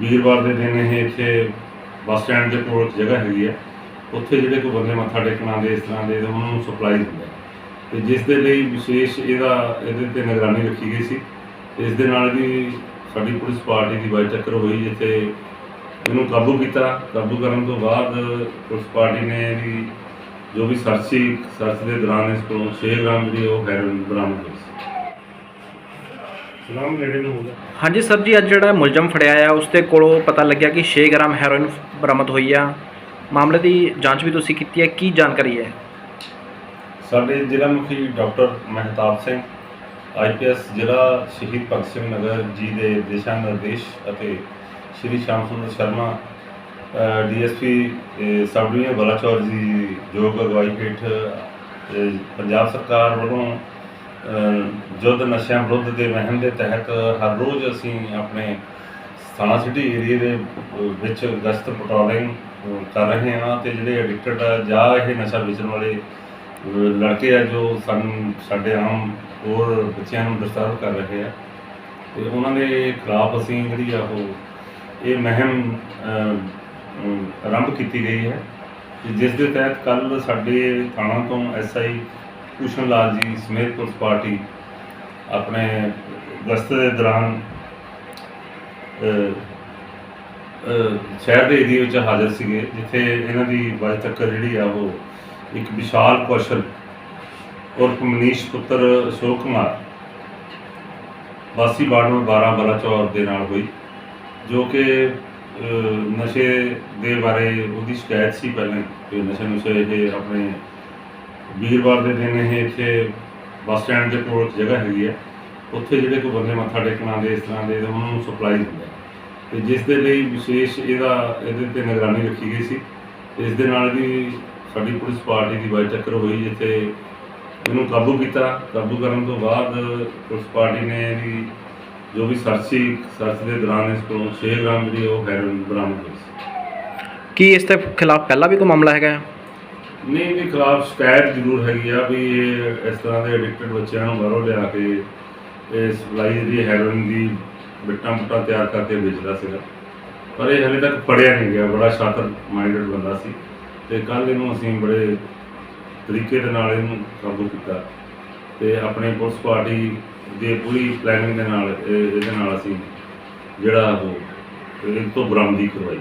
ਵੀਰਵਾਰ ਦੇ ਦਿਨ ਇਹ ਇੱਥੇ ਬੱਸ ਸਟੈਂਡ ਦੇ ਕੋਲ ਇੱਕ ਜਗ੍ਹਾ ਹੈਗੀ ਹੈ। ਉੱਥੇ ਜਿਹੜੇ ਕੋਈ ਬੰਦੇ ਮੱਥਾ ਟੇਕਣ ਆਉਂਦੇ, ਇਸ ਤਰ੍ਹਾਂ ਦੇ ਉਹਨਾਂ ਨੂੰ ਸਪਲਾਈ ਦਿੰਦਾ ਹੈ। ਤੇ ਜਿਸ ਦੇ ਲਈ ਵਿਸ਼ੇਸ਼ ਇਹਦਾ, ਇਹਦੇ ਤੇ ਨਿਗਰਾਨੀ ਰੱਖੀ ਗਈ ਸੀ। ਇਸ ਦੇ ਨਾਲ ਵੀ ਸਾਡੀ ਪੁਲਿਸ ਪਾਰਟੀ ਦੀ ਬਾਈ ਚੱਕਰ ਹੋਈ, ਜਿੱਥੇ ਇਹਨੂੰ ਕਾਬੂ ਕੀਤਾ। ਕਾਬੂ ਕਰਨ ਤੋਂ ਬਾਅਦ ਪੁਲਿਸ ਪਾਰਟੀ ਨੇ ਇਹਦੀ ਜੋ ਵੀ ਸਰਚ ਸੀ ਸਰਚ ਦੇ ਦੌਰਾਨ ਇਸ ਕੋਲੋਂ 6 ਗ੍ਰਾਮ ਜਿਹੜੀ ਉਹ ਹੈਰੋਇਨ ਬਰਾਮਦ ਹੋਈ ਸੀ। ਸਲਾਮ ਨੇੜੇ ਨੂੰ ਹੋ ਗਿਆ ਹਾਂਜੀ ਸਰ ਜੀ ਅੱਜ ਜਿਹੜਾ ਮੁਲਜ਼ਮ ਫੜਿਆ ਆ ਉਸ ਦੇ ਕੋਲੋਂ ਪਤਾ ਲੱਗਿਆ ਕਿ 6 ਗ੍ਰਾਮ ਹੈਰੋਇਨ ਬਰਾਮਦ ਹੋਈ ਆ। ਮਾਮਲੇ ਦੀ ਜਾਂਚ ਵੀ ਤੁਸੀਂ ਕੀਤੀ ਹੈ ਕੀ ਜਾਣਕਾਰੀ ਹੈ? ਸਾਡੇ ਜ਼ਿਲ੍ਹਾ ਮੁਖੀ ਡਾਕਟਰ ਮਹਿਤਾਬ ਸਿੰਘ ਆਈਪੀਐਸ ਜ਼ਿਲ੍ਹਾ ਸ਼ਹੀਦ ਭਗਤ ਸਿੰਘ ਨਗਰ ਜੀ ਦੇ ਦਿਸ਼ਾ ਨਿਰਦੇਸ਼ ਅਤੇ Shri Sham Sundar Sharma DSP sub division Balachaur ji ਯੋਗ ਅਗਵਾਈ ਹੇਠ ਪੰਜਾਬ ਸਰਕਾਰ ਵੱਲੋਂ ਅ, ਯੁੱਧ ਨਸ਼ਿਆਂ ਵਿਰੁੱਧ ਦੇ ਮਹਿਮ ਦੇ ਤਹਿਤ ਹਰ ਰੋਜ਼ ਅਸੀਂ ਆਪਣੇ ਥਾਣਾ ਸਿਟੀ ਏਰੀਏ ਦੇ ਵਿੱਚ ਗਸ਼ਤ ਪੈਟਰੋਲਿੰਗ ਕਰ ਰਹੇ ਹਾਂ ਤੇ ਜਿਹੜੇ ਐਡਿਕਟਡ ਆ ਜਾਂ ਇਹ ਨਸ਼ਾ ਵੇਚਣ ਵਾਲੇ ਲੜਕੇ ਆ ਜੋ ਸਾਨੂੰ ਸਾਡੇ ਆਮ ਹੋਰ ਬੱਚਿਆਂ ਨੂੰ ਡਿਸਟਰਬ ਕਰ ਰਹੇ ਆ। ਤੇ ਉਹਨਾਂ ਦੇ ਖਿਲਾਫ ਅਸੀਂ ਜਿਹੜੀ ਆ ਉਹ ਇਹ ਮਹਿਮ ਆਰੰਭ ਕੀਤੀ ਗਈ ਹੈ। ਜਿਸ ਦੇ ਤਹਿਤ ਕੱਲ ਸਾਡੇ ਥਾਣਾ ਤੋਂ ਐਸਆਈ ਭੂਸ਼ਣ ਲਾਲ ਜੀ, ਸਮੇਤ ਪੁਲਿਸ ਪਾਰਟੀ ਆਪਣੇ ਗਸ਼ਤ ਦੇ ਦੌਰਾਨ ਸ਼ਹਿਰ ਦੇ ਏਰੀਏ ਵਿੱਚ ਹਾਜ਼ਰ ਸੀਗੇ, ਜਿੱਥੇ ਇਹਨਾਂ ਦੀ ਬਾਜ ਤੱਕ ਜਿਹੜੀ ਆ ਉਹ ਇੱਕ ਵਿਸ਼ਾਲ ਕੌਸ਼ਲ ਉਰਫ ਮਨੀਸ਼ ਪੁੱਤਰ ਅਸ਼ੋਕ ਕੁਮਾਰ ਵਾਸੀ ਵਾਰਡ ਨੰਬਰ 12 ਬਲਾਚੌਰ ਦੇ ਨਾਲ ਹੋਈ, ਜੋ ਕਿ ਨਸ਼ੇ ਦੇ ਬਾਰੇ ਉਹਦੀ ਸ਼ਿਕਾਇਤ ਸੀ ਪਹਿਲਾਂ ਕਿ ਨਸ਼ੇ ਨੁਸ਼ੇ ਇਹ ਆਪਣੇ ਵੀਰਵਾਰ ਦੇ ਦਿਨ ਇਹ ਇੱਥੇ ਬੱਸ ਸਟੈਂਡ ਦੇ ਕੋਲ ਜਗ੍ਹਾ ਹੈਗੀ ਹੈ ਉੱਥੇ ਜਿਹੜੇ ਕੋਈ ਬੰਦੇ ਮੱਥਾ ਟੇਕਣ ਆਉਂਦੇ, ਇਸ ਤਰ੍ਹਾਂ ਦੇ ਉਹਨਾਂ ਨੂੰ ਸਪਲਾਈ ਦਿੰਦਾ ਹੈ। ਤੇ ਜਿਸ ਦੇ ਲਈ ਵਿਸ਼ੇਸ਼ ਇਹਦਾ, ਇਹਦੇ ਤੇ ਨਿਗਰਾਨੀ ਰੱਖੀ ਗਈ ਸੀ ਇਸ ਦੇ ਨਾਲ ਵੀ ਸਾਡੀ ਪੁਲਿਸ ਪਾਰਟੀ ਦੀ ਬਾਈ ਚੱਕਰ ਹੋਈ, ਜਿੱਥੇ ਇਹਨੂੰ ਕਾਬੂ ਕੀਤਾ ਕਾਬੂ ਕਰਨ ਤੋਂ ਬਾਅਦ ਪੁਲਿਸ ਪਾਰਟੀ ਨੇ ਇਹਦੀ ਜੋ ਵੀ ਸਰਚ ਸੀ ਸਰਚ ਦੇ ਦੌਰਾਨ ਇਸ ਕੋਲੋਂ 6 ਗ੍ਰਾਮ ਜਿਹੜੀ ਉਹ ਹੈਰੋਇਨ ਬਰਾਮਦ ਹੋਈ ਸੀ ਕੀ ਇਸ ਦੇ ਖਿਲਾਫ ਪਹਿਲਾਂ ਵੀ ਕੋਈ ਮਾਮਲਾ ਹੈਗਾ ਹੈ? ਨਹੀਂ ਇਹਦੇ ਖਿਲਾਫ ਸ਼ਿਕਾਇਤ ਜ਼ਰੂਰ ਹੈਗੀ ਆ ਵੀ ਇਹ ਇਸ ਤਰ੍ਹਾਂ ਦੇ ਐਡਿਕਟਡ ਬੱਚਿਆਂ ਨੂੰ ਬਾਹਰੋਂ ਲਿਆ ਕੇ ਇਹ ਸਪਲਾਈ ਜਿਹੜੀ ਹੈਰੋਇਨ ਦੀ ਬਿੱਟਾਂ ਬੁੱਟਾਂ ਤਿਆਰ ਕਰਕੇ ਵੇਚਦਾ ਸੀਗਾ। ਪਰ ਇਹ ਹਲੇ ਤੱਕ ਫੜਿਆ ਨਹੀਂ ਗਿਆ, ਬੜਾ ਸ਼ਾਤਰ ਮਾਈਂਡਡ ਬੰਦਾ ਸੀ ਤੇ ਕੱਲ ਇਹਨੂੰ ਅਸੀਂ ਬੜੇ ਤਰੀਕੇ ਦੇ ਨਾਲ ਇਹਨੂੰ ਕਾਬੂ ਕੀਤਾ ਤੇ ਆਪਣੇ ਪੁਲਿਸ ਪਾਰਟੀ ਦੇ ਪੂਰੀ ਪਲੈਨਿੰਗ ਦੇ ਨਾਲ ਇਹਦੇ ਨਾਲ ਅਸੀਂ ਜਿਹੜਾ ਉਹ ਇਹ ਤੋਂ ਬਰਾਮਦੀ ਕਰਵਾਈ।